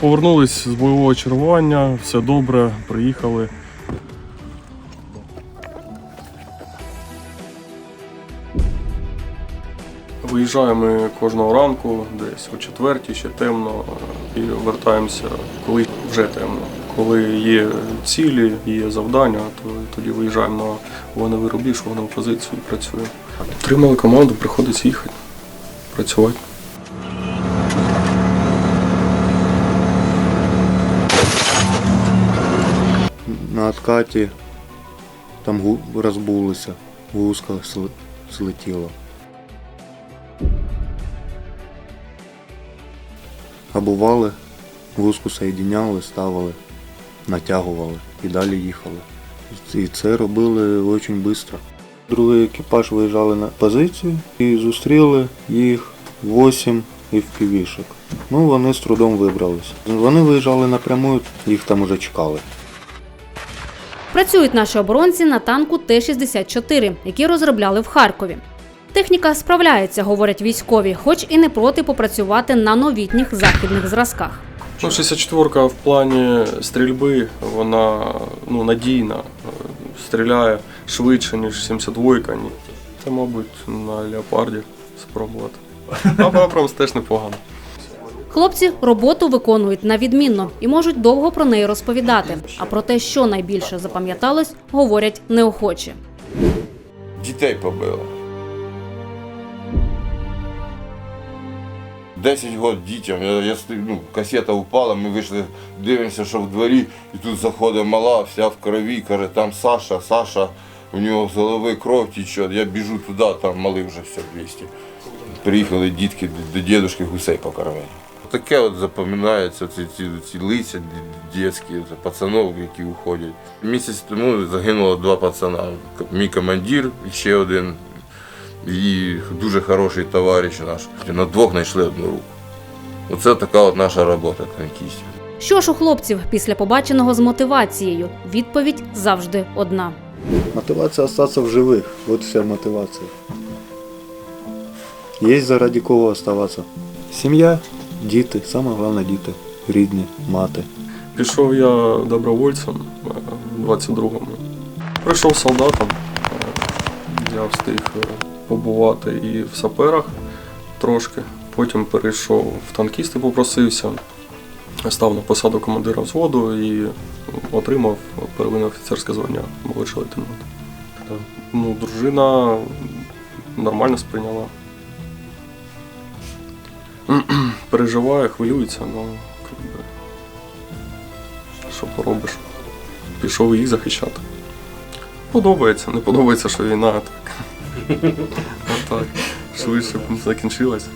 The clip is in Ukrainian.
Повернулись з бойового чергування, все добре, приїхали. Виїжджаємо кожного ранку, десь о четвертій, ще темно, і вертаємося, коли вже темно. Коли є цілі, є завдання, то тоді виїжджаємо на вогневий рубіж, вогневу позицію і працюємо. Отримали команду, приходиться їхати, працювати. На откаті там розбулися, вузко сли- злетіло. Абували, вузку соєдиняли, ставили, натягували і далі їхали. І це робили дуже швидко. Другий екіпаж виїжджали на позицію і зустріли їх 8 FPV-шок. Ну, вони з трудом вибралися. Вони виїжджали напряму, їх там уже чекали. Працюють наші оборонці на танку Т-64, який розробляли в Харкові. Техніка справляється, говорять військові, хоч і не проти попрацювати на новітніх західних зразках. Ну, 64-ка в плані стрільби, вона ну, надійна, е, стріляє швидше, ніж 72-ка. Ні. Це, мабуть, на леопарді спробувати. А Абрамс теж непогано. Хлопці роботу виконують на відмінно і можуть довго про неї розповідати. А про те, що найбільше запам'яталось, говорять неохоче. Дітей побили. 10 років дітям. Я, я ну, касета упала, ми вийшли, дивимося, що в дворі, і тут заходить мала, вся в крові, каже, там Саша, Саша, у нього з голови кров тече. Я біжу туди, там малий вже все 200. Приїхали дітки до дідушки гусей покормити. Таке от запам'ятається, ці, ці, ці лиця дітські, пацанов, які уходять. Місяць тому загинуло два пацана. Мій командир і ще один, і дуже хороший товариш наш. На двох знайшли одну руку. Оце така от наша робота танкістів. Що ж у хлопців після побаченого з мотивацією? Відповідь завжди одна. Мотивація остатися в живих. Вот вся мотивація. Є заради кого оставатися. Сім'я, діти, саме головне діти, рідні, мати. Пішов я добровольцем е, в 22-му. Прийшов солдатом. е, Я встиг е, побувати і в саперах трошки. Потім перейшов в танкісти, попросився. Став на посаду командира взводу і отримав первинне офіцерське звання молодший лейтенант. Ну, дружина нормально сприйняла. Переживає, хвилюється, але как би, що поробиш? Пішов їх захищати. Подобається, не подобається, що війна так. Швидше б закінчилась.